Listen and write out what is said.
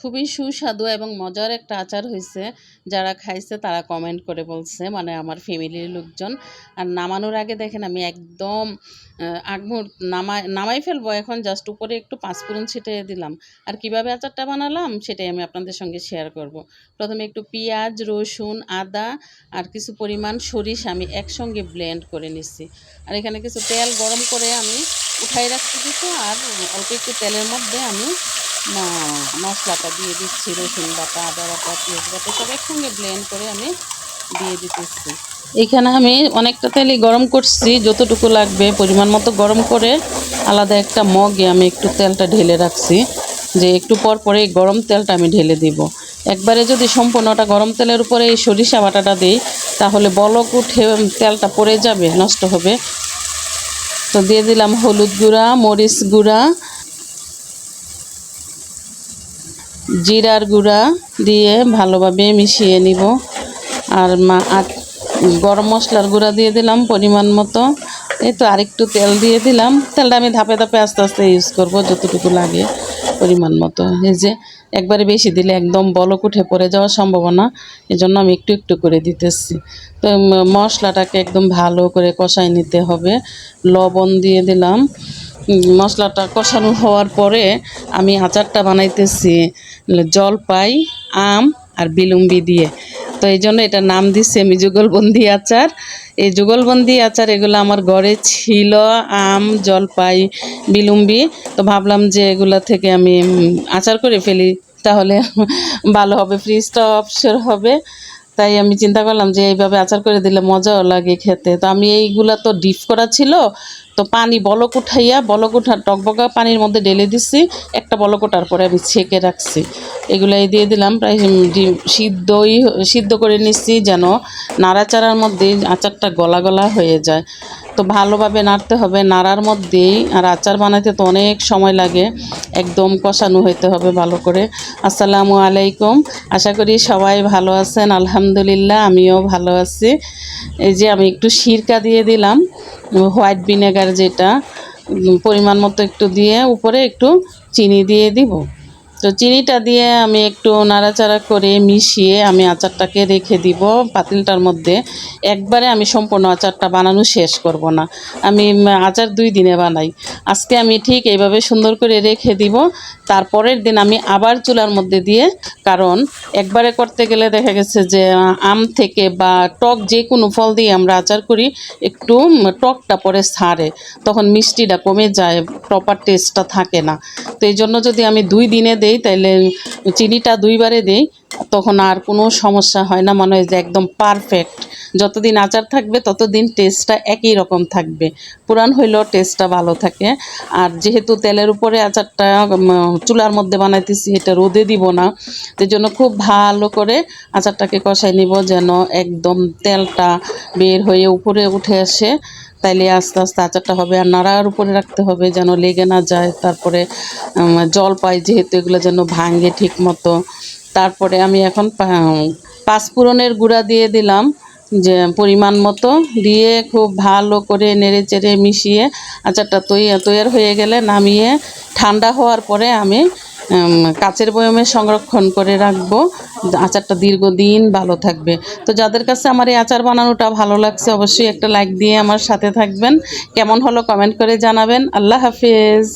খুবই সুস্বাদু এবং মজার একটা আচার হয়েছে। যারা খাইছে তারা কমেন্ট করে বলছে মানে আমার ফ্যামিলির লোকজন। আর নামানোর আগে দেখেন আমি একদম আহ, আগ মুহূর্ত নামাই নামাই ফেলব এখন জাস্ট উপরে একটু পাঁচফোড়ন ছিটিয়ে দিলাম। আর কীভাবে আচারটা বানালাম সেটাই আমি আপনাদের সঙ্গে শেয়ার করব। প্রথমে একটু পেঁয়াজ রসুন আদা আর কিছু পরিমাণ সরিষা আমি একসঙ্গে ব্লেন্ড করে নিচ্ছি। আর এখানে কিছু তেল গরম করে আমি উঠাই রাখছি কিছু আর অল্প একটু তেলের মধ্যে আমি মা- মশলাটা দিয়ে দিচ্ছি, রসুন বাটা, আদা বাটা, পেঁয়াজ বাটা, সব একসঙ্গে ব্লেন্ড করে আমি দিয়ে দিতেছি। এখানে আমি অনেকটা তেলই গরম করছি, যতটুকু লাগবে, পরিমাণ মতো গরম করে আলাদা একটা মগে আমি একটু তেলটা ঢেলে রাখছি, যে একটু পর পরে গরম তেলটা আমি ঢেলে দিব। একবারে যদি সম্পূর্ণটা গরম তেলের উপরে এই সরিষা বাটাটা দিই, তাহলে বলক উঠে তেলটা পড়ে যাবে, নষ্ট হবে। তো দিয়ে দিলাম হলুদ গুঁড়া, মরিচ গুঁড়া জিরার গুঁড়া দিয়ে ভালোভাবে মিশিয়ে নিব। আর মা গরম মশলার গুঁড়া দিয়ে দিলাম পরিমাণ মতো। এই তো আরেকটু তেল দিয়ে দিলাম। তেলটা আমি ধাপে ধাপে আস্তে আস্তে ইউজ করব যতটুকু লাগে পরিমাণ মতো। এই যে একবারে বেশি দিলে একদম বলক উঠে পড়ে যাওয়ার সম্ভাবনা, এজন্য আমি একটু একটু করে দিতেছি। তো মশলাটাকে একদম ভালো করে কষাই নিতে হবে। লবণ দিয়ে দিলাম। মশলাটা কষানো হওয়ার পরে আমি আচারটা বানাইতেছি। জলপাই, আম আর বিলুম্বি দিয়ে। তো এই জন্য এটা নাম দিচ্ছি আমি যুগলবন্দি আচার। এই যুগলবন্দি আচার এগুলো আমার ঘরে ছিল, আম, জলপাই, বিলুম্বি। তো ভাবলাম যে এগুলা থেকে আমি আচার করে ফেলি, তাহলে ভালো হবে ফ্রিজটা অপসর হবে। তাই আমি চিন্তা করলাম যে এইভাবে আচার করে দিলে মজাও লাগে খেতে। তো আমি এইগুলা তো ডিপ করা ছিল, তো পানি বলক উঠাইয়া, বলক উঠা টকবকা পানির মধ্যে ঢেলে দিছি, একটা বলক ওঠার পরে আমি ছেঁকে রাখছি। এগুলাই দিয়ে দিলাম। প্রায় ডিম সিদ্ধই, সিদ্ধ করে নিচ্ছি যেন নাড়াচাড়ার মধ্যেই আচারটা গলা গলা হয়ে যায়। তো ভালোভাবে নাড়তে হবে। নাড়ার মধ্যেই আর আচার বানাতে তো অনেক সময় লাগে। একদম কষানো হইতে হবে ভালো করে। আসসালামু আলাইকুম। আশা করি সবাই ভালো আছেন। আলহামদুলিল্লাহ, আমিও ভালো আছি। এই যে আমি একটু সিরকা দিয়ে দিলাম, হোয়াইট ভিনেগার যেটা পরিমাণ মতো একটু দিয়ে উপরে একটু চিনি দিয়ে দিব। তো চিনিটা দিয়ে আমি একটু নাড়াচাড়া করে মিশিয়ে আমি আচারটাকে রেখে দিব পাতিলটার মধ্যে। একবারে আমি সম্পূর্ণ আচারটা বানানো শেষ করব না। আমি আচার দুই দিনে বানাই। আজকে আমি ঠিক এইভাবে সুন্দর করে রেখে দিব। তারপরের দিন আমি আবার চুলার মধ্যে দিয়ে, কারণ একবারে করতে গেলে দেখা গেছে যে, আম থেকে বা টক যে কোনো ফল দিয়ে আমরা আচার করি, একটু টকটা পরে ছাড়ে। তখন মিষ্টিটা কমে যায় প্রপার টেস্টটা থাকে না। তো এই জন্য যদি আমি দুই দিনে দেই তাইলে চিনিটা দুইবারে দেই। তখন আর কোনো সমস্যা হয় না, মনে হয় যে একদম পারফেক্ট যতদিন আচার থাকবে, ততদিন টেস্টটা একই রকম থাকবে। পুরান হইলেও টেস্টটা ভালো থাকে। আর যেহেতু তেলের উপরে আচারটা চুলার মধ্যে বানাইতেছি, এটা রোদে দিব না। জন্য খুব ভালো করে আচারটাকে কষাই নিব যেন একদম তেলটা বের হয়ে উপরে উঠে আসে। তাইলে আস্তে আস্তে আচারটা হবে আর নাড়ার উপরে রাখতে হবে যেন লেগে না যায়। তারপরে জল পাই যেহেতু এগুলো যেন ভাঙে ঠিক মতো তারপরে আমি এখন পাঁচফোড়নের গুঁড়া দিয়ে দিলাম, যে পরিমাণ মতো, দিয়ে খুব ভালো করে নেড়ে চেড়ে মিশিয়ে আচারটা তৈরি হয়ে গেলে নামিয়ে ঠান্ডা হওয়ার পরে আমি কাচের বয়মে সংরক্ষণ করে রাখব। আচারটা দীর্ঘদিন ভালো থাকবে। তো যাদের কাছে আমার এই আচার বানানোটা ভালো লাগছে, অবশ্যই একটা লাইক দিয়ে আমার সাথে থাকবেন। কেমন হলো কমেন্ট করে জানাবেন। আল্লাহ হাফিজ।